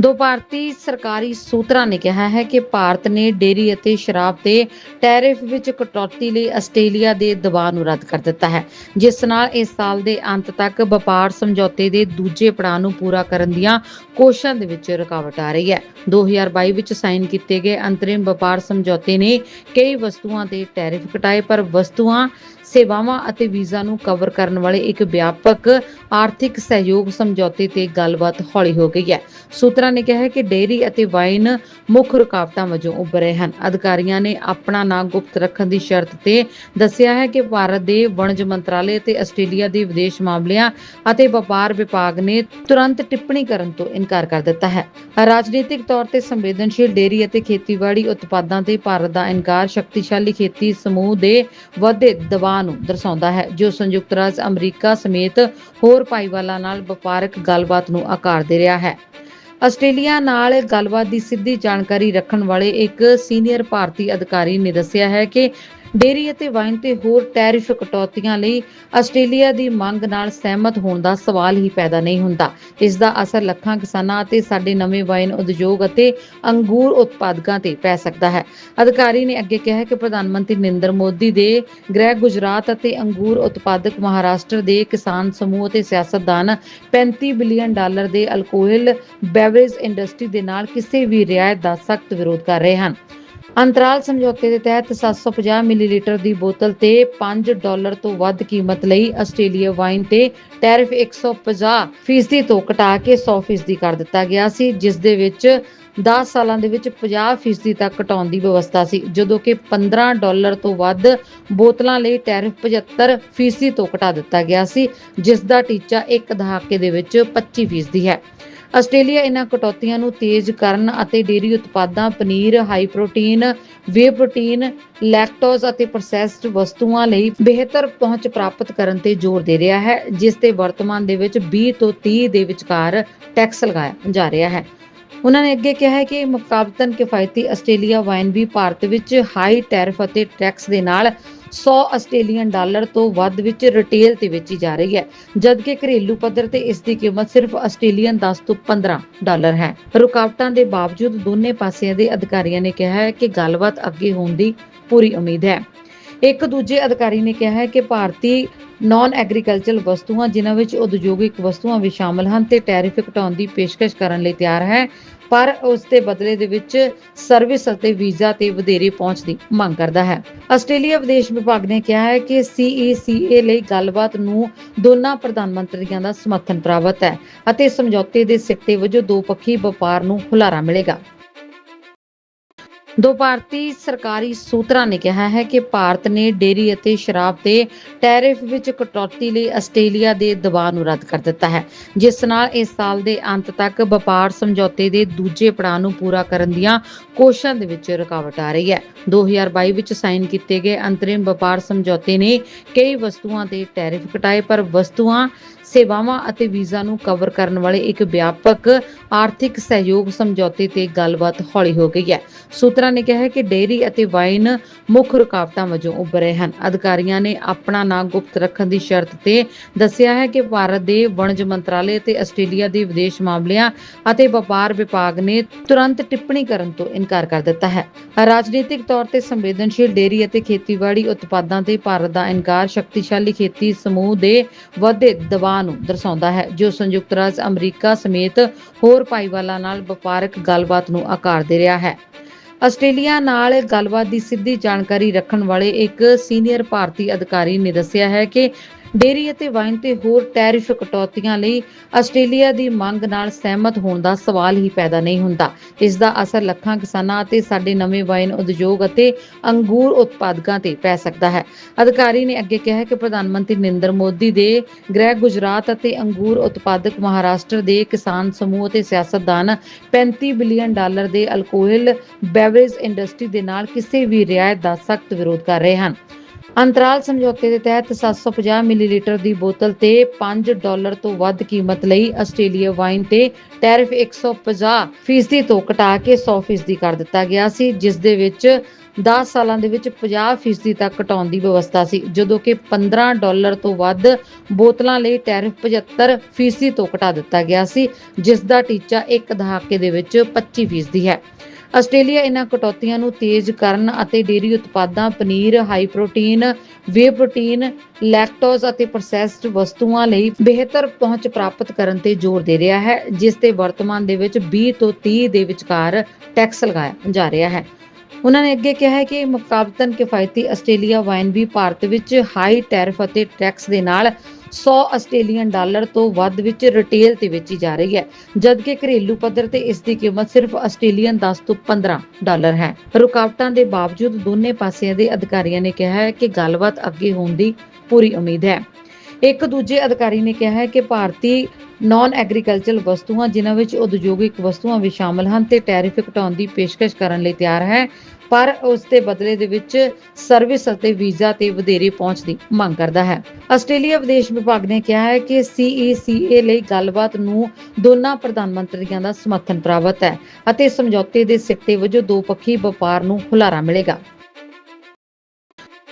ਦੋ ਭਾਰਤੀ ਸਰਕਾਰੀ ਸੂਤਰਾਂ ਨੇ ਕਿਹਾ ਹੈ ਕਿ ਭਾਰਤ ਨੇ ਡੇਰੀ ਅਤੇ ਸ਼ਰਾਬ ਤੇ ਟੈਰਿਫ ਵਿੱਚ ਕਟੌਤੀ ਲਈ ਆਸਟ੍ਰੇਲੀਆ ਦੇ ਦਬਾਅ ਨੂੰ ਰੱਦ ਕਰ ਦਿੱਤਾ ਹੈ, ਜਿਸ ਨਾਲ ਇਸ ਸਾਲ ਦੇ ਅੰਤ ਤੱਕ ਵਪਾਰ ਸਮਝੌਤੇ ਦੇ ਦੂਜੇ ਪੜਾਅ ਨੂੰ ਪੂਰਾ ਕਰਨ ਦੀਆਂ ਕੋਸ਼ਿਸ਼ਾਂ ਦੇ ਵਿੱਚ ਰੁਕਾਵਟ ਆ ਰਹੀ ਹੈ। 2022 ਵਿੱਚ ਸਾਈਨ ਕੀਤੇ ਗਏ ਅੰਤਰਿਮ ਵਪਾਰ ਸਮਝੌਤੇ ਨੇ ਕਈ ਵਸਤੂਆਂ ਤੇ ਟੈਰਿਫ ਘਟਾਏ, ਪਰ ਵਸਤੂਆਂ ਸੇਵਾਵਾਂ ਅਤੇ ਵੀਜ਼ਾ ਨੂੰ ਕਵਰ ਕਰਨ ਵਾਲੇ ਇੱਕ ਵਿਆਪਕ ਆਰਥਿਕ ਸਹਿਯੋਗ ਸਮਝੌਤੇ ਤੇ ਗੱਲਬਾਤ ਹੌਲੀ ਹੋ ਗਈ ਹੈ। ਸੂਤਰਾਂ ਨੇ ਕਿਹਾ ਹੈ ਕਿ ਡੇਅਰੀ ਅਤੇ ਵਾਈਨ ਮੁੱਖ ਰੁਕਾਵਟਾਂ ਵਜੋਂ ਉੱਭਰੇ ਹਨ। ਅਧਿਕਾਰੀਆਂ ਨੇ ਆਪਣਾ ਨਾਂ ਗੁਪਤ ਰੱਖਣ ਦੀ ਸ਼ਰਤ ਤੇ ਦੱਸਿਆ ਹੈ ਕਿ ਭਾਰਤ ਦੇ ਵਣਜ ਮੰਤਰਾਲੇ ਤੇ ਆਸਟ੍ਰੇਲੀਆ ਦੇ ਵਿਦੇਸ਼ ਮਾਮਲਿਆਂ ਅਤੇ ਵਪਾਰ ਵਿਭਾਗ ਨੇ ਤੁਰੰਤ ਟਿੱਪਣੀ ਕਰਨ ਤੋਂ ਇਨਕਾਰ ਕਰ ਦਿੱਤਾ ਹੈ। ਰਾਜਨੀਤਿਕ ਤੌਰ ਤੇ ਸੰਵੇਦਨਸ਼ੀਲ ਡੇਅਰੀ ਅਤੇ ਖੇਤੀਬਾੜੀ ਉਤਪਾਦਾਂ ਤੇ ਭਾਰਤ ਦਾ ਇਨਕਾਰ ਸ਼ਕਤੀਸ਼ਾਲੀ ਖੇਤੀ ਸਮੂਹ ਦੇ ਵਧੇ ਦਬਾਅ ਨੂੰ ਦਰਸਾਉਂਦਾ ਹੈ, ਜੋ ਸੰਯੁਕਤ ਰਾਜ ਅਮਰੀਕਾ ਸਮੇਤ ਹੋਰ ਭਾਈਵਾਲਾਂ ਨਾਲ ਵਪਾਰਕ ਗੱਲਬਾਤ ਨੂੰ ਆਕਾਰ ਦੇ ਰਿਹਾ ਹੈ। ਆਸਟ੍ਰੇਲੀਆ ਨਾਲ ਗੱਲਬਾਤ ਦੀ ਸਿੱਧੀ ਜਾਣਕਾਰੀ ਰੱਖਣ ਵਾਲੇ ਇੱਕ ਸੀਨੀਅਰ ਭਾਰਤੀ ਅਧਿਕਾਰੀ ਨੇ ਦੱਸਿਆ ਹੈ ਕਿ ਡੇਰੀ ਅਤੇ ਵਾਈਨ ਤੇ ਹੋਰ ਟੈਰਿਫ ਕਟੌਤੀਆਂ ਲਈ ਆਸਟ੍ਰੇਲੀਆ ਦੀ ਮੰਗ ਨਾਲ ਸਹਿਮਤ ਹੋਣ ਦਾ ਸਵਾਲ ਹੀ ਪੈਦਾ ਨਹੀਂ ਹੁੰਦਾ। ਇਸ ਦਾ ਅਸਰ ਲੱਖਾਂ ਕਿਸਾਨਾਂ ਅਤੇ ਸਾਡੇ ਨਵੇਂ ਵਾਈਨ ਉਦਯੋਗ ਅਤੇ ਅੰਗੂਰ ਉਤਪਾਦਕਾਂ ਤੇ ਪੈ ਸਕਦਾ ਹੈ। ਅਧਿਕਾਰੀ ਨੇ ਅੱਗੇ ਕਿਹਾ ਕਿ ਪ੍ਰਧਾਨ ਮੰਤਰੀ ਨਰਿੰਦਰ ਮੋਦੀ ਦੇ ਗ੍ਰਹਿ ਗੁਜਰਾਤ ਅਤੇ ਅੰਗੂਰ ਉਤਪਾਦਕ ਮਹਾਰਾਸ਼ਟਰ ਦੇ ਕਿਸਾਨ ਸਮੂਹ ਅਤੇ ਸਿਆਸਤਦਾਨ 35 ਬਿਲੀਅਨ ਡਾਲਰ ਦੇ ਅਲਕੋਹਲ ਬੈਵਰੇਜ ਇੰਡਸਟਰੀ ਦੇ ਨਾਲ ਕਿਸੇ ਵੀ ਰਿਆਇਤ ਦਾ ਸਖਤ ਵਿਰੋਧ ਕਰ ਰਹੇ ਹਨ। ਅੰਤਰਾਲ ਸਮਝੌਤੇ ਦੇ ਤਹਿਤ 750 ਮਿਲੀਲੀਟਰ ਦੀ ਬੋਤਲ ਤੇ 5 ਡਾਲਰ ਤੋਂ ਵੱਧ ਕੀਮਤ ਲਈ ਆਸਟ੍ਰੇਲੀਆ ਵਾਈਨ ਤੇ ਟੈਰਿਫ 150 ਫੀਸਦੀ ਤੋਂ ਘਟਾ ਕੇ 100 ਫੀਸਦੀ ਕਰ ਦਿੱਤਾ ਗਿਆ ਸੀ, ਜਿਸ ਦੇ ਵਿੱਚ 10 ਸਾਲਾਂ ਦੇ ਵਿੱਚ 50 ਫੀਸਦੀ ਤੱਕ ਘਟਾਉਣ ਦੀ ਵਿਵਸਥਾ ਸੀ, ਜਦੋਂ ਕਿ 15 ਡਾਲਰ ਤੋਂ ਵੱਧ ਬੋਤਲਾਂ ਲਈ ਟੈਰਿਫ 75 ਫੀਸਦੀ ਤੋਂ ਘਟਾ ਦਿੱਤਾ ਗਿਆ ਸੀ, ਜਿਸ ਦਾ ਟੀਚਾ ਇੱਕ ਦਹਾਕੇ ਦੇ ਵਿੱਚ 25 ਫੀਸਦੀ ਹੈ। ਆਸਟ੍ਰੇਲੀਆ ਇਹਨਾਂ ਕਟੌਤੀਆਂ ਨੂੰ ਤੇਜ਼ ਕਰਨ ਅਤੇ ਡੇਅਰੀ ਉਤਪਾਦਾਂ, paneer high protein whey protein lactose ਅਤੇ ਪ੍ਰੋਸੈਸਡ ਵਸਤੂਆਂ ਲਈ ਬਿਹਤਰ ਪਹੁੰਚ ਪ੍ਰਾਪਤ ਕਰਨ ਤੇ ਜ਼ੋਰ ਦੇ ਰਿਹਾ ਹੈ, ਜਿਸ ਤੇ ਵਰਤਮਾਨ ਦੇ ਵਿੱਚ 20 ਤੋਂ 30 ਦੇ ਵਿਚਕਾਰ ਟੈਕਸ ਲਗਾਇਆ ਜਾ ਰਿਹਾ ਹੈ। ਉਹਨਾਂ ਨੇ ਅੱਗੇ ਕਿਹਾ ਹੈ ਕਿ ਮੁਕਾਬਲਤਨ ਕਿਫਾਇਤੀ ਆਸਟ੍ਰੇਲੀਆ ਵਾਈਨ ਵੀ ਭਾਰਤ ਵਿੱਚ ਹਾਈ ਟੈਰਿਫ ਅਤੇ ਟੈਕਸ ਦੇ ਨਾਲ 100 ਆਸਟ੍ਰੇਲੀਅਨ ਡਾਲਰ ਤੋਂ ਵੱਧ ਵਿੱਚ ਰਿਟੇਲ ਤੇ ਵੇਚੀ ਜਾ ਰਹੀ ਹੈ, ਜਦਕਿ ਘਰੇਲੂ ਪੱਧਰ ਤੇ ਇਸ ਦੀ ਕੀਮਤ ਸਿਰਫ ਆਸਟ੍ਰੇਲੀਅਨ 10 ਤੋਂ 15 ਡਾਲਰ ਹੈ। ਰੁਕਾਵਟਾਂ ਦੇ ਬਾਵਜੂਦ ਦੋਨੇ ਪਾਸਿਆਂ ਦੇ ਅਧਿਕਾਰੀਆਂ ਨੇ ਕਿਹਾ ਹੈ ਕਿ ਗੱਲਬਾਤ ਅੱਗੇ ਹੋਣ ਦੀ ਪੂਰੀ ਉਮੀਦ ਹੈ। ਇੱਕ ਦੂਜੇ ਅਧਿਕਾਰੀ ਨੇ ਕਿਹਾ ਹੈ ਕਿ ਭਾਰਤੀ ਨਾਨ ਐਗਰੀਕਲਚਰਲ ਵਸਤੂਆਂ, ਜਿਨ੍ਹਾਂ ਵਿੱਚ ਉਦਯੋਗਿਕ ਵਸਤੂਆਂ ਵੀ ਸ਼ਾਮਲ ਹਨ ਤੇ ਟੈਰਿਫ ਘਟਾਉਣ ਦੀ ਪੇਸ਼ਕਸ਼ ਕਰਨ ਲਈ ਤਿਆਰ ਹੈ ਪਰ ਉਸ ਦੇ ਬਦਲੇ ਦੇ ਵਿੱਚ ਸਰਵਿਸ ਅਤੇ ਵੀਜ਼ਾ ਤੇ ਵਧੇਰੇ ਪਹੁੰਚ ਦੀ ਮੰਗ ਕਰਦਾ ਹੈ। ਆਸਟ੍ਰੇਲੀਆ ਵਿਦੇਸ਼ ਵਿਭਾਗ ਨੇ ਕਿਹਾ ਹੈ ਕਿ CECA ਲਈ ਗੱਲਬਾਤ ਨੂੰ ਦੋਨਾਂ ਪ੍ਰਧਾਨ ਮੰਤਰੀਆਂ ਦਾ ਸਮਰਥਨ ਪ੍ਰਾਪਤ ਹੈ ਅਤੇ ਸਮਝੌਤੇ ਦੇ ਸਿੱਟੇ ਵਜੋਂ ਦੋਪੱਖੀ ਵਪਾਰ ਨੂੰ ਹੁਲਾਰਾ ਮਿਲੇਗਾ। ਦੋ ਭਾਰਤੀ ਸਰਕਾਰੀ ਸੂਤਰਾਂ ਨੇ ਕਿਹਾ ਹੈ ਕਿ ਭਾਰਤ ਨੇ ਡੇਰੀ ਅਤੇ ਸ਼ਰਾਬ ਤੇ ਟੈਰਿਫ ਵਿੱਚ ਕਟੌਤੀ ਲਈ ਆਸਟ੍ਰੇਲੀਆ ਦੇ ਦਬਾਅ ਨੂੰ ਰੱਦ ਕਰ ਦਿੱਤਾ ਹੈ, ਜਿਸ ਨਾਲ ਇਸ ਸਾਲ ਦੇ ਅੰਤ ਤੱਕ ਵਪਾਰ ਸਮਝੌਤੇ ਦੇ ਦੂਜੇ ਪੜਾਅ ਨੂੰ ਪੂਰਾ ਕਰਨ ਦੀਆਂ ਕੋਸ਼ਿਸ਼ਾਂ ਦੇ ਵਿੱਚ ਰੁਕਾਵਟ ਆ ਰਹੀ ਹੈ। 2022 ਵਿੱਚ ਸਾਈਨ ਕੀਤੇ ਗਏ ਅੰਤਰਿਮ ਵਪਾਰ ਸਮਝੌਤੇ ਨੇ ਕਈ ਵਸਤੂਆਂ ਤੇ ਟੈਰਿਫ ਘਟਾਏ, ਪਰ ਵਸਤੂਆਂ ਸੇਵਾਵਾਂ ਅਤੇ ਵੀਜ਼ਾ ਨੂੰ ਕਵਰ ਕਰਨ ਵਾਲੇ ਇੱਕ ਵਿਆਪਕ ਆਰਥਿਕ ਸਹਿਯੋਗ ਸਮਝੌਤੇ ਤੇ ਗੱਲਬਾਤ ਹੌਲੀ ਹੋ ਗਈ ਹੈ। ਸੂਤਰਾਂ ਨੇ ਕਿਹਾ ਕਿ ਡੇਅਰੀ ਅਤੇ ਵਾਈਨ ਮੁੱਖ ਰੁਕਾਵਟਾਂ ਵਜੋਂ ਉੱਭਰੇ ਹਨ। ਅਧਿਕਾਰੀਆਂ ਨੇ ਆਪਣਾ ਨਾਂ ਗੁਪਤ ਰੱਖਣ ਦੀ ਸ਼ਰਤ ਤੇ ਦੱਸਿਆ ਹੈ ਕਿ ਭਾਰਤ ਦੇ ਵਣਜ ਮੰਤਰਾਲੇ ਤੇ ਆਸਟ੍ਰੇਲੀਆ ਦੇ ਵਿਦੇਸ਼ ਮਾਮਲਿਆਂ ਅਤੇ ਵਪਾਰ ਵਿਭਾਗ ਨੇ ਤੁਰੰਤ ਟਿੱਪਣੀ ਕਰਨ ਤੋਂ ਇਨਕਾਰ ਕਰ ਦਿੱਤਾ ਹੈ। ਰਾਜਨੀਤਿਕ ਤੌਰ ਤੇ ਸੰਵੇਦਨਸ਼ੀਲ ਡੇਅਰੀ ਅਤੇ ਖੇਤੀਬਾੜੀ ਉਤਪਾਦਾਂ ਤੇ ਭਾਰਤ ਦਾ ਇਨਕਾਰ ਸ਼ਕਤੀਸ਼ਾਲੀ ਖੇਤੀ ਸਮੂਹ ਦੇ ਵਧੇ ਦਬਾਅ ਨੂੰ ਦਰਸਾਉਂਦਾ ਹੈ, ਜੋ ਸੰਯੁਕਤ ਰਾਜ ਅਮਰੀਕਾ ਸਮੇਤ ਹੋਰ ਭਾਈਵਾਲਾਂ ਨਾਲ ਵਪਾਰਕ ਗੱਲਬਾਤ ਨੂੰ ਆਕਾਰ ਦੇ ਰਿਹਾ ਹੈ। ਆਸਟ੍ਰੇਲੀਆ ਨਾਲ ਗੱਲਬਾਤ ਦੀ ਸਿੱਧੀ ਜਾਣਕਾਰੀ ਰੱਖਣ ਵਾਲੇ ਇੱਕ ਸੀਨੀਅਰ ਭਾਰਤੀ ਅਧਿਕਾਰੀ ਨੇ ਦੱਸਿਆ ਹੈ ਕਿ ਡੇਰੀ ਅਤੇ ਵਾਈਨ ਤੇ ਹੋਰ ਟੈਰਿਫ ਕਟੌਤੀਆਂ ਲਈ ਆਸਟ੍ਰੇਲੀਆ ਦੀ ਮੰਗ ਨਾਲ ਸਹਿਮਤ ਹੋਣ ਦਾ ਸਵਾਲ ਹੀ ਪੈਦਾ ਨਹੀਂ ਹੁੰਦਾ। ਇਸ ਦਾ ਅਸਰ ਲੱਖਾਂ ਕਿਸਾਨਾਂ ਅਤੇ ਸਾਡੇ ਨਵੇਂ ਵਾਈਨ ਉਦਯੋਗ ਅਤੇ ਅੰਗੂਰ ਉਤਪਾਦਕਾਂ ਤੇ ਪੈ ਸਕਦਾ ਹੈ। ਅਧਿਕਾਰੀ ਨੇ ਅੱਗੇ ਕਿਹਾ ਕਿ ਪ੍ਰਧਾਨ ਮੰਤਰੀ ਨਰਿੰਦਰ ਮੋਦੀ ਦੇ ਗ੍ਰਹਿ ਗੁਜਰਾਤ ਅਤੇ ਅੰਗੂਰ ਉਤਪਾਦਕ ਮਹਾਰਾਸ਼ਟਰ ਦੇ ਕਿਸਾਨ ਸਮੂਹ ਅਤੇ ਸਿਆਸਤਦਾਨ 35 ਬਿਲੀਅਨ ਡਾਲਰ ਦੇ ਅਲਕੋਹਲ ਬੈਵਰੇਜ ਇੰਡਸਟਰੀ ਦੇ ਨਾਲ ਕਿਸੇ ਵੀ ਰਿਆਇਤ ਦਾ ਸਖਤ ਵਿਰੋਧ ਕਰ ਰਹੇ ਹਨ। ਅੰਤਰਾਲ ਸਮਝੌਤੇ ਦੇ ਤਹਿਤ 750 ਮਿਲੀਲੀਟਰ ਦੀ ਬੋਤਲ ਤੇ 5 ਡਾਲਰ ਤੋਂ ਵੱਧ ਕੀਮਤ ਲਈ ਆਸਟ੍ਰੇਲੀਆ ਵਾਈਨ ਤੇ ਟੈਰਿਫ 150 ਫੀਸਦੀ ਤੋਂ ਘਟਾ ਕੇ 100 ਫੀਸਦੀ ਕਰ ਦਿੱਤਾ ਗਿਆ ਸੀ, ਜਿਸ ਦੇ ਵਿੱਚ 10 ਸਾਲਾਂ ਦੇ ਵਿੱਚ 50% ਤੱਕ ਘਟਾਉਣ ਦੀ ਵਿਵਸਥਾ ਸੀ, ਜਦੋਂ ਕਿ 15 ਡਾਲਰ ਤੋਂ ਵੱਧ ਬੋਤਲਾਂ ਲਈ ਟੈਰਿਫ 75% ਤੋਂ ਘਟਾ ਦਿੱਤਾ ਗਿਆ ਸੀ, ਜਿਸ ਦਾ ਟੀਚਾ ਇੱਕ ਦਹਾਕੇ ਦੇ ਵਿੱਚ 25% ਹੈ। ਆਸਟ੍ਰੇਲੀਆ ਇਹਨਾਂ ਕਟੌਤੀਆਂ ਨੂੰ ਤੇਜ਼ ਕਰਨ ਅਤੇ ਡੇਅਰੀ ਉਤਪਾਦਾਂ, paneer high protein whey protein lactose ਅਤੇ ਪ੍ਰੋਸੈਸਡ ਵਸਤੂਆਂ ਲਈ ਬਿਹਤਰ ਪਹੁੰਚ ਪ੍ਰਾਪਤ ਕਰਨ ਤੇ ਜ਼ੋਰ ਦੇ ਰਿਹਾ ਹੈ, ਜਿਸ ਤੇ ਵਰਤਮਾਨ ਦੇ ਵਿੱਚ 20 ਤੋਂ 30 ਦੇ ਵਿਚਕਾਰ ਟੈਕਸ ਲਗਾਇਆ ਜਾ ਰਿਹਾ ਹੈ। ਉਹਨਾਂ ਨੇ ਅੱਗੇ ਕਿਹਾ ਹੈ ਕਿ ਮੁਕਾਬਲਤਨ ਕਿਫਾਇਤੀ ਆਸਟ੍ਰੇਲੀਆ ਵਾਈਨ ਵੀ ਭਾਰਤ ਵਿੱਚ ਹਾਈ ਟੈਰਿਫ ਅਤੇ ਟੈਕਸ ਦੇ ਨਾਲ 100 ਆਸਟ੍ਰੇਲੀਅਨ ਡਾਲਰ ਤੋਂ ਵੱਧ ਵਿੱਚ ਰਿਟੇਲ ਤੇ ਵੇਚੀ ਜਾ ਰਹੀ ਹੈ, ਜਦਕਿ ਘਰੇਲੂ ਪੱਧਰ ਤੇ ਇਸ ਦੀ ਕੀਮਤ ਸਿਰਫ ਆਸਟ੍ਰੇਲੀਅਨ 10 ਤੋਂ 15 ਡਾਲਰ ਹੈ। ਰੁਕਾਵਟਾਂ ਦੇ ਬਾਵਜੂਦ ਦੋਨੇ ਪਾਸਿਆਂ ਦੇ ਅਧਿਕਾਰੀਆਂ ਨੇ ਕਿਹਾ ਹੈ ਕਿ ਗੱਲਬਾਤ ਅੱਗੇ ਹੋਣ ਦੀ ਪੂਰੀ ਉਮੀਦ ਹੈ। ਇੱਕ ਦੂਜੇ ਅਧਿਕਾਰੀ ਨੇ ਕਿਹਾ ਹੈ ਕਿ ਭਾਰਤੀ ਨਾਨ ਐਗਰੀਕਲਚਰਲ ਵਸਤੂਆਂ, ਜਿਨ੍ਹਾਂ ਵਿੱਚ ਉਦਯੋਗਿਕ ਵਸਤੂਆਂ ਵੀ ਸ਼ਾਮਲ ਹਨ ਤੇ ਟੈਰਿਫ ਘਟਾਉਣ ਦੀ ਪੇਸ਼ਕਸ਼ ਕਰਨ ਲਈ ਤਿਆਰ ਹੈ, ਪਰ ਉਸ ਦੇ ਬਦਲੇ ਦੇ ਵਿੱਚ ਸਰਵਿਸ ਅਤੇ ਵੀਜ਼ਾ ਤੇ ਵਧੇਰੇ ਪਹੁੰਚ ਦੀ ਮੰਗ ਕਰਦਾ ਹੈ। ਆਸਟ੍ਰੇਲੀਆ ਵਿਦੇਸ਼ ਵਿਭਾਗ ਨੇ ਕਿਹਾ ਹੈ ਕਿ CECA ਲਈ ਗੱਲਬਾਤ ਨੂੰ ਦੋਨਾਂ ਪ੍ਰਧਾਨ ਮੰਤਰੀਆਂ ਦਾ ਸਮਰਥਨ ਪ੍ਰਾਪਤ ਹੈ ਅਤੇ ਸਮਝੌਤੇ ਦੇ ਸਿੱਟੇ ਵਜੋਂ ਦੋਪੱਖੀ ਵਪਾਰ ਨੂੰ ਹੁਲਾਰਾ ਮਿਲੇਗਾ।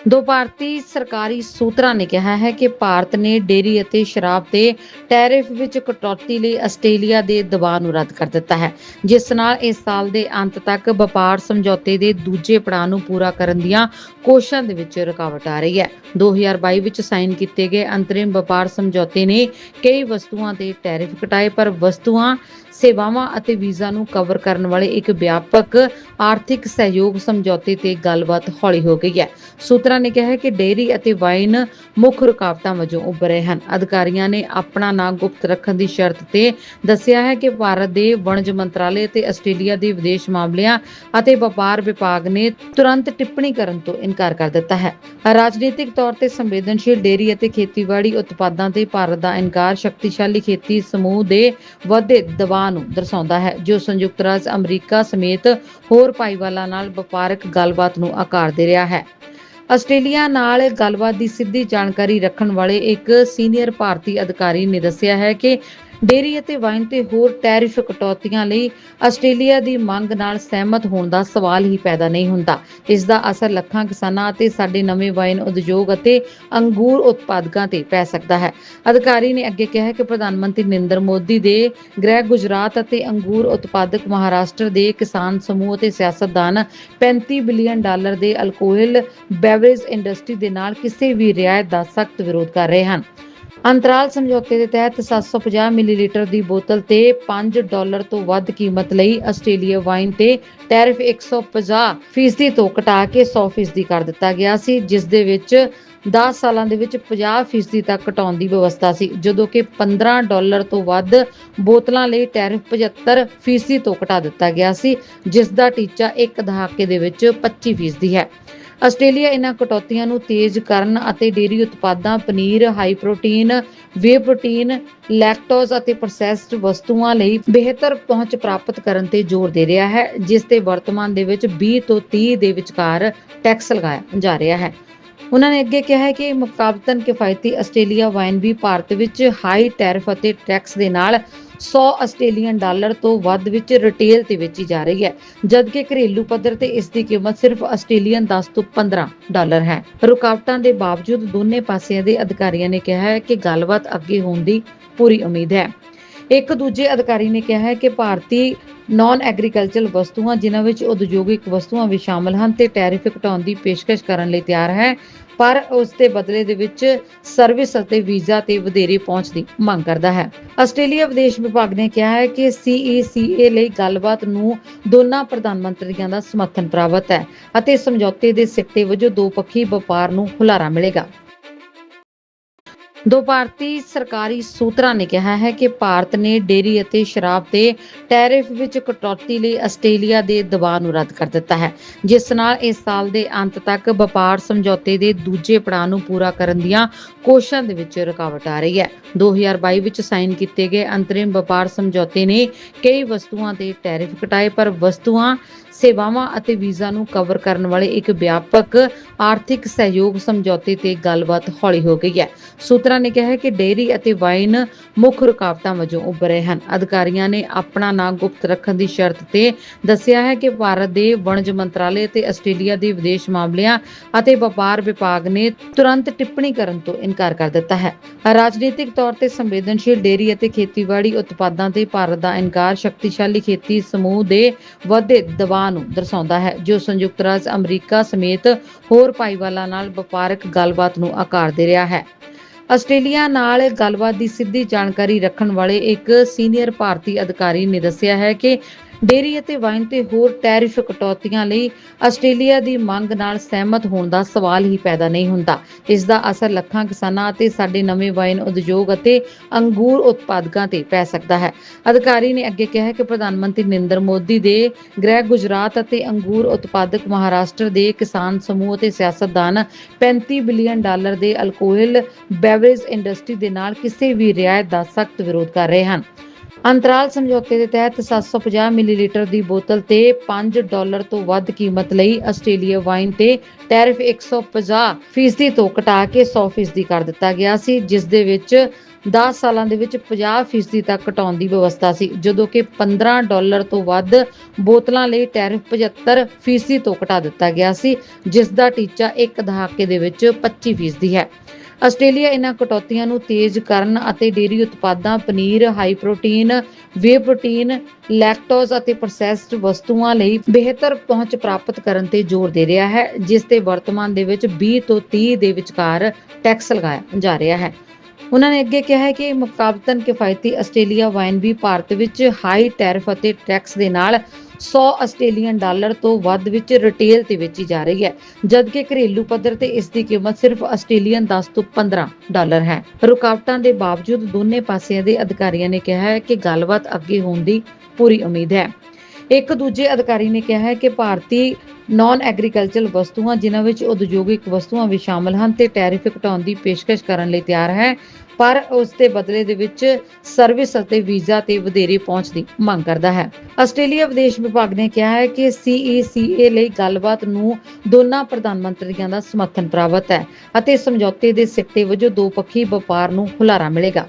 ਦੋ ਭਾਰਤੀ ਸਰਕਾਰੀ ਸੂਤਰਾਂ ਨੇ ਕਿਹਾ ਹੈ ਕਿ ਭਾਰਤ ਨੇ ਡੇਰੀ ਅਤੇ ਸ਼ਰਾਬ ਤੇ ਟੈਰਿਫ ਵਿੱਚ ਕਟੌਤੀ ਲਈ ਆਸਟ੍ਰੇਲੀਆ ਦੇ ਦਬਾਅ ਨੂੰ ਰੱਦ ਕਰ ਦਿੱਤਾ ਹੈ, ਜਿਸ ਨਾਲ ਇਸ ਸਾਲ ਦੇ ਅੰਤ ਤੱਕ ਵਪਾਰ ਸਮਝੌਤੇ ਦੇ ਦੂਜੇ ਪੜਾਅ ਨੂੰ ਪੂਰਾ ਕਰਨ ਦੀਆਂ ਕੋਸ਼ਿਸ਼ਾਂ ਦੇ ਵਿੱਚ ਰੁਕਾਵਟ ਆ ਰਹੀ ਹੈ। 2022 ਵਿੱਚ ਸਾਈਨ ਕੀਤੇ ਗਏ ਅੰਤਰਿਮ ਵਪਾਰ ਸਮਝੌਤੇ ਨੇ ਕਈ ਵਸਤੂਆਂ ਤੇ ਟੈਰਿਫ ਘਟਾਏ, ਪਰ ਵਸਤੂਆਂ ਸੇਵਾਵਾਂ ਅਤੇ ਵੀਜ਼ਾ ਨੂੰ ਕਵਰ ਕਰਨ ਵਾਲੇ ਇੱਕ ਵਿਆਪਕ ਆਰਥਿਕ ਸਹਿਯੋਗ ਸਮਝੌਤੇ ਤੇ ਗੱਲਬਾਤ ਹੌਲੀ ਹੋ ਗਈ ਹੈ। ਸੂਤਰਾਂ ਨੇ ਕਿਹਾ ਹੈ ਕਿ ਡੇਅਰੀ ਅਤੇ ਵਾਈਨ ਮੁੱਖ ਰੁਕਾਵਟਾਂ ਵਜੋਂ ਉੱਭਰੇ ਹਨ। ਅਧਿਕਾਰੀਆਂ ਨੇ ਆਪਣਾ ਨਾਂ ਗੁਪਤ ਰੱਖਣ ਦੀ ਸ਼ਰਤ ਤੇ ਦੱਸਿਆ ਹੈ ਕਿ ਭਾਰਤ ਦੇ ਵਣਜ ਮੰਤਰਾਲੇ ਤੇ ਆਸਟ੍ਰੇਲੀਆ ਦੇ ਵਿਦੇਸ਼ ਮਾਮਲਿਆਂ ਅਤੇ ਵਪਾਰ ਵਿਭਾਗ ਨੇ ਤੁਰੰਤ ਟਿੱਪਣੀ ਕਰਨ ਤੋਂ ਇਨਕਾਰ ਕਰ ਦਿੱਤਾ ਹੈ। ਰਾਜਨੀਤਿਕ ਤੌਰ ਤੇ ਸੰਵੇਦਨਸ਼ੀਲ ਡੇਅਰੀ ਅਤੇ ਖੇਤੀਬਾੜੀ ਉਤਪਾਦਾਂ ਤੇ ਭਾਰਤ ਦਾ ਇਨਕਾਰ ਸ਼ਕਤੀਸ਼ਾਲੀ ਖੇਤੀ ਸਮੂਹ ਦੇ ਵਧਦੇ ਦਬਾਅ ਨੂੰ ਦਰਸਾਉਂਦਾ ਹੈ, ਜੋ ਸੰਯੁਕਤ ਰਾਜ ਅਮਰੀਕਾ ਸਮੇਤ ਹੋਰ ਭਾਈਵਾਲਾਂ ਨਾਲ ਵਪਾਰਕ ਗੱਲਬਾਤ ਨੂੰ ਆਕਾਰ ਦੇ ਰਿਹਾ ਹੈ। ਆਸਟ੍ਰੇਲੀਆ ਨਾਲ ਗੱਲਬਾਤ ਦੀ ਸਿੱਧੀ ਜਾਣਕਾਰੀ ਰੱਖਣ ਵਾਲੇ ਇੱਕ ਸੀਨੀਅਰ ਭਾਰਤੀ ਅਧਿਕਾਰੀ ਨੇ ਦੱਸਿਆ ਹੈ ਕਿ ਡੇਰੀ ਅਤੇ ਵਾਈਨ ਤੇ ਹੋਰ ਟੈਰਿਫ ਕਟੌਤੀਆਂ ਲਈ ਆਸਟ੍ਰੇਲੀਆ ਦੀ ਮੰਗ ਨਾਲ ਸਹਿਮਤ ਹੋਣ ਦਾ ਸਵਾਲ ਹੀ ਪੈਦਾ ਨਹੀਂ ਹੁੰਦਾ। ਇਸ ਦਾ ਅਸਰ ਲੱਖਾਂ ਕਿਸਾਨਾਂ ਅਤੇ ਸਾਡੇ ਨਵੇਂ ਵਾਈਨ ਉਦਯੋਗ ਅਤੇ ਅੰਗੂਰ ਉਤਪਾਦਕਾਂ ਤੇ ਪੈ ਸਕਦਾ ਹੈ। ਅਧਿਕਾਰੀ ਨੇ ਅੱਗੇ ਕਿਹਾ ਕਿ ਪ੍ਰਧਾਨ ਮੰਤਰੀ ਨਰਿੰਦਰ ਮੋਦੀ ਦੇ ਗ੍ਰਹਿ ਗੁਜਰਾਤ ਅਤੇ ਅੰਗੂਰ ਉਤਪਾਦਕ ਮਹਾਰਾਸ਼ਟਰ ਦੇ ਕਿਸਾਨ ਸਮੂਹ ਅਤੇ ਸਿਆਸਤਦਾਨ 35 ਬਿਲੀਅਨ ਡਾਲਰ ਦੇ ਅਲਕੋਹਲ ਬੈਵਰੇਜ ਇੰਡਸਟਰੀ ਦੇ ਨਾਲ ਕਿਸੇ ਵੀ ਰਿਆਇਤ ਦਾ ਸਖਤ ਵਿਰੋਧ ਕਰ ਰਹੇ ਹਨ। ਅੰਤਰਾਲ ਸਮਝੌਤੇ ਦੇ ਤਹਿਤ 750 ਮਿਲੀਲੀਟਰ ਦੀ ਬੋਤਲ ਤੇ 5 ਡਾਲਰ ਤੋਂ ਵੱਧ ਕੀਮਤ ਲਈ ਆਸਟ੍ਰੇਲੀਆ ਵਾਈਨ ਤੇ ਟੈਰਿਫ 150 ਫੀਸਦੀ ਤੋਂ ਘਟਾ ਕੇ 100 ਫੀਸਦੀ ਕਰ ਦਿੱਤਾ ਗਿਆ ਸੀ, ਜਿਸ ਦੇ ਵਿੱਚ 10 ਸਾਲਾਂ ਦੇ ਵਿੱਚ 50 ਫੀਸਦੀ ਤੱਕ ਘਟਾਉਣ ਦੀ ਵਿਵਸਥਾ ਸੀ, ਜਦੋਂ ਕਿ 15 ਡਾਲਰ ਤੋਂ ਵੱਧ ਬੋਤਲਾਂ ਲਈ ਟੈਰਿਫ 75 ਫੀਸਦੀ ਤੋਂ ਘਟਾ ਦਿੱਤਾ ਗਿਆ ਸੀ, ਜਿਸ ਦਾ ਟੀਚਾ ਇੱਕ ਦਹਾਕੇ ਦੇ ਵਿੱਚ 25 ਫੀਸਦੀ ਹੈ। ਆਸਟ੍ਰੇਲੀਆ ਇਹਨਾਂ ਕਟੌਤੀਆਂ ਨੂੰ ਤੇਜ਼ ਕਰਨ ਅਤੇ ਡੇਅਰੀ ਉਤਪਾਦਾਂ, paneer high protein whey protein lactose ਅਤੇ ਪ੍ਰੋਸੈਸਡ ਵਸਤੂਆਂ ਲਈ ਬਿਹਤਰ ਪਹੁੰਚ ਪ੍ਰਾਪਤ ਕਰਨ ਤੇ ਜ਼ੋਰ ਦੇ ਰਿਹਾ ਹੈ, ਜਿਸ ਤੇ ਵਰਤਮਾਨ ਦੇ ਵਿੱਚ 20 ਤੋਂ 30 ਦੇ ਵਿਚਕਾਰ ਟੈਕਸ ਲਗਾਇਆ ਜਾ ਰਿਹਾ ਹੈ। ਉਹਨਾਂ ਨੇ ਅੱਗੇ ਕਿਹਾ ਹੈ ਕਿ ਮੁਕਾਬਲਤਨ ਕਿਫਾਇਤੀ ਆਸਟ੍ਰੇਲੀਆ ਵਾਈਨ ਵੀ ਭਾਰਤ ਵਿੱਚ ਹਾਈ ਟੈਰਿਫ ਅਤੇ ਟੈਕਸ ਦੇ ਨਾਲ 100 ਆਸਟ੍ਰੇਲੀਅਨ ਡਾਲਰ ਤੋਂ ਵੱਧ ਵਿੱਚ ਰਿਟੇਲ ਤੇ ਵੇਚੀ ਜਾ ਰਹੀ ਹੈ, ਜਦਕਿ ਘਰੇਲੂ ਪੱਧਰ ਤੇ ਇਸ ਦੀ ਕੀਮਤ ਸਿਰਫ ਆਸਟ੍ਰੇਲੀਅਨ 10 ਤੋਂ 15 ਡਾਲਰ ਹੈ। ਰੁਕਾਵਟਾਂ ਦੇ ਬਾਵਜੂਦ ਦੋਨੇ ਪਾਸਿਆਂ ਦੇ ਅਧਿਕਾਰੀਆਂ ਨੇ ਕਿਹਾ ਹੈ ਕਿ ਗੱਲਬਾਤ ਅੱਗੇ ਹੋਣ ਦੀ ਪੂਰੀ ਉਮੀਦ ਹੈ। ਇੱਕ ਦੂਜੇ ਅਧਿਕਾਰੀ ਨੇ ਕਿਹਾ ਹੈ ਕਿ ਭਾਰਤੀ ਨਾਨ ਐਗਰੀਕਲਚਰਲ ਵਸਤੂਆਂ, ਜਿਨ੍ਹਾਂ ਵਿੱਚ ਉਦਯੋਗਿਕ ਵਸਤੂਆਂ ਵੀ ਸ਼ਾਮਲ ਹਨ ਤੇ ਟੈਰਿਫ ਘਟਾਉਣ ਦੀ ਪੇਸ਼ਕਸ਼ ਕਰਨ ਲਈ ਤਿਆਰ ਹੈ, ਪਰ ਉਸ ਦੇ ਬਦਲੇ ਦੇ ਵਿੱਚ ਸਰਵਿਸ ਅਤੇ ਵੀਜ਼ਾ ਤੇ ਵਧੇਰੇ ਪਹੁੰਚ ਦੀ ਮੰਗ ਕਰਦਾ ਹੈ। ਆਸਟ੍ਰੇਲੀਆ ਵਿਦੇਸ਼ ਵਿਭਾਗ ਨੇ ਕਿਹਾ ਹੈ ਕਿ CECA ਲਈ ਗੱਲਬਾਤ ਨੂੰ ਦੋਨਾਂ ਪ੍ਰਧਾਨ ਮੰਤਰੀਆਂ ਦਾ ਸਮਰਥਨ ਪ੍ਰਾਪਤ ਹੈ ਅਤੇ ਸਮਝੌਤੇ ਦੇ ਸਿੱਟੇ ਵਜੋਂ ਦੋਪੱਖੀ ਵਪਾਰ ਨੂੰ ਹੁਲਾਰਾ ਮਿਲੇਗਾ। ਦੋ ਭਾਰਤੀ ਸਰਕਾਰੀ ਸੂਤਰਾਂ ਨੇ ਕਿਹਾ ਹੈ ਕਿ ਭਾਰਤ ਨੇ ਡੇਰੀ ਅਤੇ ਸ਼ਰਾਬ ਤੇ ਟੈਰਿਫ ਵਿੱਚ ਕਟੌਤੀ ਲਈ ਆਸਟ੍ਰੇਲੀਆ ਦੇ ਦਬਾਅ ਨੂੰ ਰੱਦ ਕਰ ਦਿੱਤਾ ਹੈ, ਜਿਸ ਨਾਲ ਇਸ ਸਾਲ ਦੇ ਅੰਤ ਤੱਕ ਵਪਾਰ ਸਮਝੌਤੇ ਦੇ ਦੂਜੇ ਪੜਾਅ ਨੂੰ ਪੂਰਾ ਕਰਨ ਦੀਆਂ ਕੋਸ਼ਿਸ਼ਾਂ ਦੇ ਵਿੱਚ ਰੁਕਾਵਟ ਆ ਰਹੀ ਹੈ। 2022 ਵਿੱਚ ਸਾਈਨ ਕੀਤੇ ਗਏ ਅੰਤਰਿਮ ਵਪਾਰ ਸਮਝੌਤੇ ਨੇ ਕਈ ਵਸਤੂਆਂ ਤੇ ਟੈਰਿਫ ਘਟਾਏ ਪਰ ਵਸਤੂਆਂ, ਸੇਵਾਵਾਂ ਅਤੇ ਵੀਜ਼ਾ ਨੂੰ ਕਵਰ ਕਰਨ ਵਾਲੇ ਇੱਕ ਵਿਆਪਕ ਆਰਥਿਕ ਸਹਿਯੋਗ ਸਮਝੌਤੇ ਤੇ ਗੱਲਬਾਤ ਹੌਲੀ ਹੋ ਗਈ ਹੈ। ਸੂਤਰਾਂ ਸੂਤਰਾਂ ਨੇ ਕਿਹਾ ਹੈ ਕਿ ਡੇਅਰੀ ਅਤੇ ਵਾਈਨ ਮੁੱਖ ਰੁਕਾਵਟਾਂ ਵਜੋਂ ਉੱਭਰ ਹਨ। ਅਧਿਕਾਰੀਆਂ ਨੇ ਆਪਣਾ ਨਾਂ ਗੁਪਤ ਰੱਖਣ ਦੀ ਸ਼ਰਤ ਤੇ ਦੱਸਿਆ ਹੈ ਕਿ ਭਾਰਤ ਦੇ ਵਣਜ ਮੰਤਰਾਲੇ ਤੇ ਆਸਟ੍ਰੇਲੀਆ ਦੇ ਵਿਦੇਸ਼ ਮਾਮਲਿਆਂ ਅਤੇ ਵਪਾਰ ਵਿਭਾਗ ਨੇ ਤੁਰੰਤ ਟਿੱਪਣੀ ਕਰਨ ਤੋਂ ਇਨਕਾਰ ਕਰ ਦਿੱਤਾ ਹੈ। ਰਾਜਨੀਤਿਕ ਤੌਰ ਤੇ ਸੰਵੇਦਨਸ਼ੀਲ ਡੇਅਰੀ ਅਤੇ ਖੇਤੀਬਾੜੀ ਉਤਪਾਦਾਂ ਤੇ ਭਾਰਤ ਦਾ ਇਨਕਾਰ ਸ਼ਕਤੀਸ਼ਾਲੀ ਖੇਤੀ ਸਮੂਹ ਦੇ ਵਧਦੇ ਦਬਾਅ ਨੂੰ ਦਰਸਾਉਂਦਾ ਹੈ, ਜੋ ਸੰਯੁਕਤ ਰਾਜ ਅਮਰੀਕਾ ਸਮੇਤ ਹੋਰ ਭਾਈਵਾਲਾਂ ਨਾਲ ਵਪਾਰਕ ਗੱਲਬਾਤ ਨੂੰ ਆਕਾਰ ਦੇ ਰਿਹਾ ਹੈ। ਆਸਟ੍ਰੇਲੀਆ ਨਾਲ ਗੱਲਬਾਤ ਦੀ ਸਿੱਧੀ ਜਾਣਕਾਰੀ ਰੱਖਣ ਵਾਲੇ ਇੱਕ ਸੀਨੀਅਰ ਭਾਰਤੀ ਅਧਿਕਾਰੀ ਨੇ ਦੱਸਿਆ ਹੈ ਕਿ ਡੇਅਰੀ ਅਤੇ ਵਾਈਨ ਤੇ ਹੋਰ ਟੈਰਿਫ ਕਟੌਤੀਆਂ ਲਈ ਆਸਟ੍ਰੇਲੀਆ ਦੀ ਮੰਗ ਨਾਲ ਸਹਿਮਤ ਹੋਣ ਦਾ ਸਵਾਲ ਹੀ ਪੈਦਾ ਨਹੀਂ ਹੁੰਦਾ। ਇਸ ਦਾ ਅਸਰ ਲੱਖਾਂ ਕਿਸਾਨਾਂ ਅਤੇ ਸਾਡੇ ਨਵੇਂ ਵਾਈਨ ਉਦਯੋਗ ਅਤੇ ਅੰਗੂਰ ਉਤਪਾਦਕਾਂ ਤੇ ਪੈ ਸਕਦਾ ਹੈ। ਅਧਿਕਾਰੀ ਨੇ ਅੱਗੇ ਕਿਹਾ ਕਿ ਪ੍ਰਧਾਨ ਮੰਤਰੀ ਨਰਿੰਦਰ ਮੋਦੀ ਦੇ ਗ੍ਰਹਿ ਗੁਜਰਾਤ ਅਤੇ ਅੰਗੂਰ ਉਤਪਾਦਕ ਮਹਾਰਾਸ਼ਟਰ ਦੇ ਕਿਸਾਨ ਸਮੂਹ ਅਤੇ ਸਿਆਸਤਦਾਨ 35 ਬਿਲੀਅਨ ਡਾਲਰ ਦੇ ਅਲਕੋਹਲ ਬੈਵਰੇਜ ਇੰਡਸਟਰੀ ਦੇ ਨਾਲ ਕਿਸੇ ਵੀ ਰਿਆਇਤ ਦਾ ਸਖਤ ਵਿਰੋਧ ਕਰ ਰਹੇ ਹਨ। ਅੰਤਰਾਲ ਸਮਝੌਤੇ ਦੇ ਤਹਿਤ 750 ਮਿਲੀਲੀਟਰ ਦੀ ਬੋਤਲ ਤੇ 5 ਡਾਲਰ ਤੋਂ ਵੱਧ ਕੀਮਤ ਲਈ ਆਸਟ੍ਰੇਲੀਆ ਵਾਈਨ ਤੇ ਟੈਰਿਫ 150 ਫੀਸਦੀ ਤੋਂ ਘਟਾ ਕੇ 100 ਫੀਸਦੀ ਕਰ ਦਿੱਤਾ ਗਿਆ ਸੀ, ਜਿਸ ਦੇ ਵਿੱਚ 10 ਸਾਲਾਂ ਦੇ ਵਿੱਚ 50 ਫੀਸਦੀ ਤੱਕ ਘਟਾਉਣ ਦੀ ਵਿਵਸਥਾ ਸੀ, ਜਦੋਂ ਕਿ 15 ਡਾਲਰ ਤੋਂ ਵੱਧ ਬੋਤਲਾਂ ਲਈ ਟੈਰਿਫ 75 ਫੀਸਦੀ ਤੋਂ ਘਟਾ ਦਿੱਤਾ ਗਿਆ ਸੀ, ਜਿਸ ਦਾ ਟੀਚਾ ਇੱਕ ਦਹਾਕੇ ਦੇ ਵਿੱਚ 25 ਫੀਸਦੀ ਹੈ। ਆਸਟ੍ਰੇਲੀਆ ਇਹਨਾਂ ਕਟੌਤੀਆਂ ਨੂੰ ਤੇਜ਼ ਕਰਨ ਅਤੇ ਡੇਅਰੀ ਉਤਪਾਦਾਂ, paneer high protein whey protein lactose ਅਤੇ ਪ੍ਰੋਸੈਸਡ ਵਸਤੂਆਂ ਲਈ ਬਿਹਤਰ ਪਹੁੰਚ ਪ੍ਰਾਪਤ ਕਰਨ ਤੇ ਜ਼ੋਰ ਦੇ ਰਿਹਾ ਹੈ, ਜਿਸ ਤੇ ਵਰਤਮਾਨ ਦੇ ਵਿੱਚ 20 ਤੋਂ 30 ਦੇ ਵਿਚਕਾਰ ਟੈਕਸ ਲਗਾਇਆ ਜਾ ਰਿਹਾ ਹੈ। ਉਹਨਾਂ ਨੇ ਅੱਗੇ ਕਿਹਾ ਹੈ ਕਿ ਮੁਕਾਬਲਤਨ ਕਿਫਾਇਤੀ ਆਸਟ੍ਰੇਲੀਆ ਵਾਈਨ ਵੀ ਭਾਰਤ ਵਿੱਚ ਹਾਈ ਟੈਰਿਫ ਅਤੇ ਟੈਕਸ ਦੇ ਨਾਲ 100 ਆਸਟ੍ਰੇਲੀਅਨ ਡਾਲਰ ਤੋਂ ਵੱਧ ਵਿੱਚ ਰਿਟੇਲ ਤੇ ਵੇਚੀ ਜਾ ਰਹੀ ਹੈ, ਜਦਕਿ ਘਰੇਲੂ ਪੱਧਰ ਤੇ ਇਸ ਦੀ ਕੀਮਤ ਸਿਰਫ ਆਸਟ੍ਰੇਲੀਅਨ 10 ਤੋਂ 15 ਡਾਲਰ ਹੈ। ਰੁਕਾਵਟਾਂ ਦੇ ਬਾਵਜੂਦ ਦੋਨੇ ਪਾਸਿਆਂ ਦੇ ਅਧਿਕਾਰੀਆਂ ਨੇ ਕਿਹਾ ਹੈ ਕਿ ਗੱਲਬਾਤ ਅੱਗੇ ਹੋਣ ਦੀ ਪੂਰੀ ਉਮੀਦ ਹੈ। ਇੱਕ ਦੂਜੇ ਅਧਿਕਾਰੀ ਨੇ ਕਿਹਾ ਹੈ ਕਿ ਭਾਰਤੀ ਨਾਨ ਐਗਰੀਕਲਚਰਲ ਵਸਤੂਆਂ, ਜਿਨ੍ਹਾਂ ਵਿੱਚ ਉਦਯੋਗਿਕ ਵਸਤੂਆਂ ਵੀ ਸ਼ਾਮਲ ਹਨ ਤੇ ਟੈਰਿਫ ਘਟਾਉਣ ਦੀ ਪੇਸ਼ਕਸ਼ ਕਰਨ ਲਈ ਤਿਆਰ ਹੈ, ਪਰ ਉਸ ਦੇ ਬਦਲੇ ਦੇ ਵਿੱਚ ਸਰਵਿਸ ਅਤੇ ਵੀਜ਼ਾ ਤੇ ਵਧੇਰੇ ਪਹੁੰਚ ਦੀ ਮੰਗ ਕਰਦਾ ਹੈ। ਆਸਟ੍ਰੇਲੀਆ ਵਿਦੇਸ਼ ਵਿਭਾਗ ਨੇ ਕਿਹਾ ਹੈ ਕਿ CECA ਲਈ ਗੱਲਬਾਤ ਨੂੰ ਦੋਨਾਂ ਪ੍ਰਧਾਨ ਮੰਤਰੀਆਂ ਦਾ ਸਮਰਥਨ ਪ੍ਰਾਪਤ ਹੈ ਅਤੇ ਸਮਝੌਤੇ ਦੇ ਸਿੱਟੇ ਵਜੋਂ ਦੋਪੱਖੀ ਵਪਾਰ ਨੂੰ ਹੁਲਾਰਾ ਮਿਲੇਗਾ।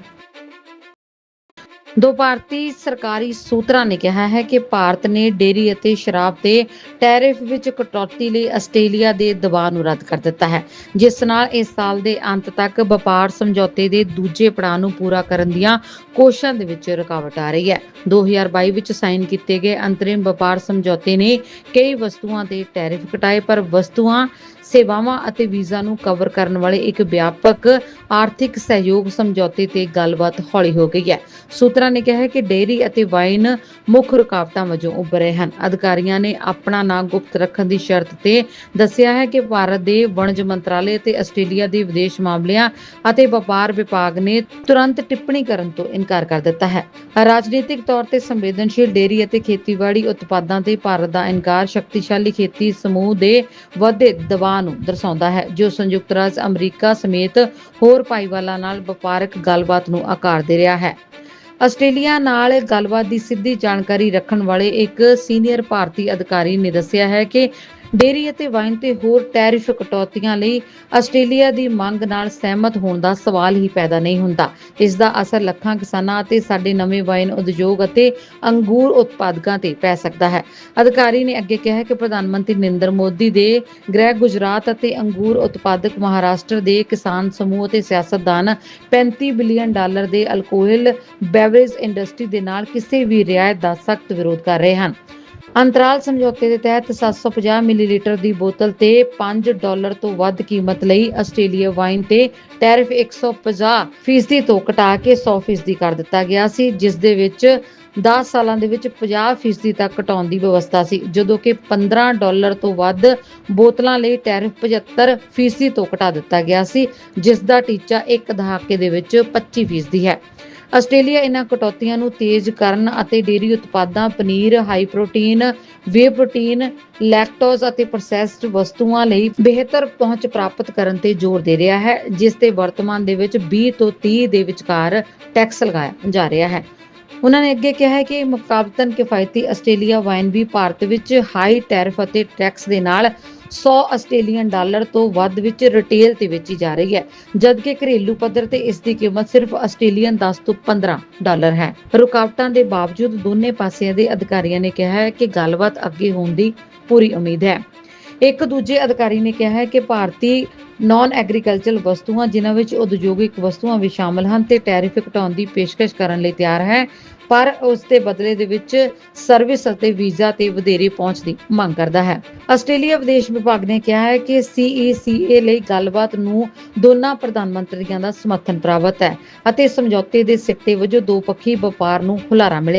ਦੋ ਭਾਰਤੀ ਸਰਕਾਰੀ ਸੂਤਰਾਂ ਨੇ ਕਿਹਾ ਹੈ ਕਿ ਭਾਰਤ ਨੇ ਡੇਰੀ ਅਤੇ ਸ਼ਰਾਬ ਤੇ ਟੈਰਿਫ ਵਿੱਚ ਕਟੌਤੀ ਲਈ ਆਸਟ੍ਰੇਲੀਆ ਦੇ ਦਬਾਅ ਨੂੰ ਰੱਦ ਕਰ ਦਿੱਤਾ ਹੈ, ਜਿਸ ਨਾਲ ਇਸ ਸਾਲ ਦੇ ਅੰਤ ਤੱਕ ਵਪਾਰ ਸਮਝੌਤੇ ਦੇ ਦੂਜੇ ਪੜਾਅ ਨੂੰ ਪੂਰਾ ਕਰਨ ਦੀਆਂ ਕੋਸ਼ਿਸ਼ਾਂ ਦੇ ਵਿੱਚ ਰੁਕਾਵਟ ਆ ਰਹੀ ਹੈ। 2022 ਵਿੱਚ ਸਾਈਨ ਕੀਤੇ ਗਏ ਅੰਤਰਿਮ ਵਪਾਰ ਸਮਝੌਤੇ ਨੇ ਕਈ ਵਸਤੂਆਂ ਤੇ ਟੈਰਿਫ ਘਟਾਏ, ਪਰ ਵਸਤੂਆਂ ਸੇਵਾਵਾਂ ਅਤੇ ਵੀਜ਼ਾ ਨੂੰ ਕਵਰ ਕਰਨ ਵਾਲੇ ਇੱਕ ਵਿਆਪਕ ਆਰਥਿਕ ਸਹਿਯੋਗ ਸਮਝੌਤੇ ਤੇ ਗੱਲਬਾਤ ਹੌਲੀ ਹੋ ਗਈ ਹੈ। ਸੂਤਰਾਂ ਨੇ ਕਿਹਾ ਹੈ ਕਿ ਡੇਅਰੀ ਅਤੇ ਵਾਈਨ ਮੁੱਖ ਰੁਕਾਵਟਾਂ ਵਜੋਂ ਉੱਭਰ ਹਨ। ਅਧਿਕਾਰੀਆਂ ਨੇ ਆਪਣਾ ਨਾਂ ਗੁਪਤ ਰੱਖਣ ਦੀ ਸ਼ਰਤ ਤੇ ਦੱਸਿਆ ਹੈ ਕਿ ਭਾਰਤ ਦੇ ਵਣਜ ਮੰਤਰਾਲੇ ਤੇ ਆਸਟ੍ਰੇਲੀਆ ਦੇ ਵਿਦੇਸ਼ ਮਾਮਲਿਆਂ ਅਤੇ ਵਪਾਰ ਵਿਭਾਗ ਨੇ ਤੁਰੰਤ ਟਿੱਪਣੀ ਕਰਨ ਤੋਂ ਇਨਕਾਰ ਕਰ ਦਿੱਤਾ ਹੈ। ਰਾਜਨੀਤਿਕ ਤੌਰ ਤੇ ਸੰਵੇਦਨਸ਼ੀਲ ਡੇਅਰੀ ਅਤੇ ਖੇਤੀਬਾੜੀ ਉਤਪਾਦਾਂ ਤੇ ਭਾਰਤ ਦਾ ਇਨਕਾਰ ਸ਼ਕਤੀਸ਼ਾਲੀ ਖੇਤੀ ਸਮੂਹ ਦੇ ਵਧੇ ਦਬਾਅ ਨੂੰ ਦਰਸਾਉਂਦਾ ਹੈ, ਜੋ ਸੰਯੁਕਤ ਰਾਜ ਅਮਰੀਕਾ ਸਮੇਤ ਹੋਰ ਭਾਈਵਾਲਾਂ ਨਾਲ ਵਪਾਰਕ ਗੱਲਬਾਤ ਨੂੰ ਆਕਾਰ ਦੇ ਰਿਹਾ ਹੈ। ਆਸਟ੍ਰੇਲੀਆ ਨਾਲ ਗੱਲਬਾਤ ਦੀ ਸਿੱਧੀ ਜਾਣਕਾਰੀ ਰੱਖਣ ਵਾਲੇ ਇੱਕ ਸੀਨੀਅਰ ਭਾਰਤੀ ਅਧਿਕਾਰੀ ਨੇ ਦੱਸਿਆ ਹੈ ਕਿ ਡੇਅਰੀ ਅਤੇ ਵਾਈਨ ਤੇ ਹੋਰ ਟੈਰਿਫ ਕਟੌਤੀਆਂ ਲਈ ਆਸਟ੍ਰੇਲੀਆ ਦੀ ਮੰਗ ਨਾਲ ਸਹਿਮਤ ਹੋਣ ਦਾ ਸਵਾਲ ਹੀ ਪੈਦਾ ਨਹੀਂ ਹੁੰਦਾ। ਇਸ ਦਾ ਅਸਰ ਲੱਖਾਂ ਕਿਸਾਨਾਂ ਅਤੇ ਸਾਡੇ ਨਵੇਂ ਵਾਈਨ ਉਦਯੋਗ ਅਤੇ ਅੰਗੂਰ ਉਤਪਾਦਕਾਂ ਤੇ ਪੈ ਸਕਦਾ ਹੈ। ਅਧਿਕਾਰੀ ਨੇ ਅੱਗੇ ਕਿਹਾ ਕਿ ਪ੍ਰਧਾਨ ਮੰਤਰੀ ਨਰਿੰਦਰ ਮੋਦੀ ਦੇ ਗ੍ਰਹਿ ਗੁਜਰਾਤ ਅਤੇ ਅੰਗੂਰ ਉਤਪਾਦਕ ਮਹਾਰਾਸ਼ਟਰ ਦੇ ਕਿਸਾਨ ਸਮੂਹ ਅਤੇ ਸਿਆਸਤਦਾਨ 35 ਬਿਲੀਅਨ ਡਾਲਰ ਦੇ ਅਲਕੋਹਲ ਬੈਵਰੇਜ ਇੰਡਸਟਰੀ ਦੇ ਨਾਲ ਕਿਸੇ ਵੀ ਰਿਆਇਤ ਦਾ ਸਖਤ ਵਿਰੋਧ ਕਰ ਰਹੇ ਹਨ। ਅੰਤਰਾਲ ਸਮਝੌਤੇ ਦੇ ਤਹਿਤ 750 ਮਿਲੀਲੀਟਰ ਦੀ ਬੋਤਲ ਤੇ 5 ਡਾਲਰ ਤੋਂ ਵੱਧ ਕੀਮਤ ਲਈ ਆਸਟ੍ਰੇਲੀਆ ਵਾਈਨ ਤੇ ਟੈਰਿਫ 150 ਫੀਸਦੀ ਤੋਂ ਘਟਾ ਕੇ 100 ਫੀਸਦੀ ਕਰ ਦਿੱਤਾ ਗਿਆ ਸੀ, ਜਿਸ ਦੇ ਵਿੱਚ 10 ਸਾਲਾਂ ਦੇ ਵਿੱਚ 50 ਫੀਸਦੀ ਤੱਕ ਘਟਾਉਣ ਦੀ ਵਿਵਸਥਾ ਸੀ, ਜਦੋਂ ਕਿ 15 ਡਾਲਰ ਤੋਂ ਵੱਧ ਬੋਤਲਾਂ ਲਈ ਟੈਰਿਫ 75 ਫੀਸਦੀ ਤੋਂ ਘਟਾ ਦਿੱਤਾ ਗਿਆ ਸੀ, ਜਿਸ ਦਾ ਟੀਚਾ ਇੱਕ ਦਹਾਕੇ ਦੇ ਵਿੱਚ 25 ਫੀਸਦੀ ਹੈ। ਆਸਟ੍ਰੇਲੀਆ ਇਹਨਾਂ ਕਟੌਤੀਆਂ ਨੂੰ ਤੇਜ਼ ਕਰਨ ਅਤੇ ਡੇਅਰੀ ਉਤਪਾਦਾਂ, paneer high protein whey protein lactose ਅਤੇ ਪ੍ਰੋਸੈਸਡ ਵਸਤੂਆਂ ਲਈ ਬਿਹਤਰ ਪਹੁੰਚ ਪ੍ਰਾਪਤ ਕਰਨ ਤੇ ਜ਼ੋਰ ਦੇ ਰਿਹਾ ਹੈ, ਜਿਸ ਤੇ ਵਰਤਮਾਨ ਦੇ ਵਿੱਚ 20 ਤੋਂ 30 ਦੇ ਵਿਚਕਾਰ ਟੈਕਸ ਲਗਾਇਆ ਜਾ ਰਿਹਾ ਹੈ। ਉਹਨਾਂ ਨੇ ਅੱਗੇ ਕਿਹਾ ਹੈ ਕਿ ਮੁਕਾਬਲਤਨ ਕਿਫਾਇਤੀ ਆਸਟ੍ਰੇਲੀਆ ਵਾਈਨ ਵੀ ਭਾਰਤ ਵਿੱਚ ਹਾਈ ਟੈਰਿਫ ਅਤੇ ਟੈਕਸ ਦੇ ਨਾਲ 100 ਆਸਟ੍ਰੇਲੀਅਨ ਡਾਲਰ ਤੋਂ ਵੱਧ ਵਿੱਚ ਰਿਟੇਲ ਤੇ ਵੇਚੀ ਜਾ ਰਹੀ ਹੈ, ਜਦਕਿ ਘਰੇਲੂ ਪੱਧਰ ਤੇ ਇਸ ਦੀ ਕੀਮਤ ਸਿਰਫ ਆਸਟ੍ਰੇਲੀਅਨ 10 ਤੋਂ 15 ਡਾਲਰ ਹੈ। ਰੁਕਾਵਟਾਂ ਦੇ ਬਾਵਜੂਦ ਦੋਨੇ ਪਾਸਿਆਂ ਦੇ ਅਧਿਕਾਰੀਆਂ ਨੇ ਕਿਹਾ ਹੈ ਕਿ ਗੱਲਬਾਤ ਅੱਗੇ ਹੋਣ ਦੀ ਪੂਰੀ ਉਮੀਦ ਹੈ। ਇੱਕ ਦੂਜੇ ਅਧਿਕਾਰੀ ਨੇ ਕਿਹਾ ਹੈ ਕਿ ਭਾਰਤੀ ਨਾਨ ਐਗਰੀਕਲਚਰਲ ਵਸਤੂਆਂ, ਜਿਨ੍ਹਾਂ ਵਿੱਚ ਉਦਯੋਗਿਕ ਵਸਤੂਆਂ ਵੀ ਸ਼ਾਮਲ ਹਨ ਤੇ ਟੈਰਿਫ ਘਟਾਉਣ ਦੀ ਪੇਸ਼ਕਸ਼ ਕਰਨ ਲਈ ਤਿਆਰ ਹੈ, ਪਰ ਉਸ ਦੇ ਬਦਲੇ ਦੇ ਵਿੱਚ ਸਰਵਿਸ ਅਤੇ ਵੀਜ਼ਾ ਤੇ ਵਧੇਰੇ ਪਹੁੰਚ ਦੀ ਮੰਗ ਕਰਦਾ ਹੈ। ਆਸਟ੍ਰੇਲੀਆ ਵਿਦੇਸ਼ ਵਿਭਾਗ ਨੇ ਕਿਹਾ ਹੈ ਕਿ CECA ਲਈ ਗੱਲਬਾਤ ਨੂੰ ਦੋਨਾਂ ਪ੍ਰਧਾਨ ਮੰਤਰੀਆਂ ਦਾ ਸਮਰਥਨ ਪ੍ਰਾਪਤ ਹੈ ਅਤੇ ਸਮਝੌਤੇ ਦੇ ਸਿੱਟੇ ਵਜੋਂ ਦੋ ਪੱਖੀ ਵਪਾਰ ਨੂੰ ਹੁਲਾਰਾ ਮਿਲੇ।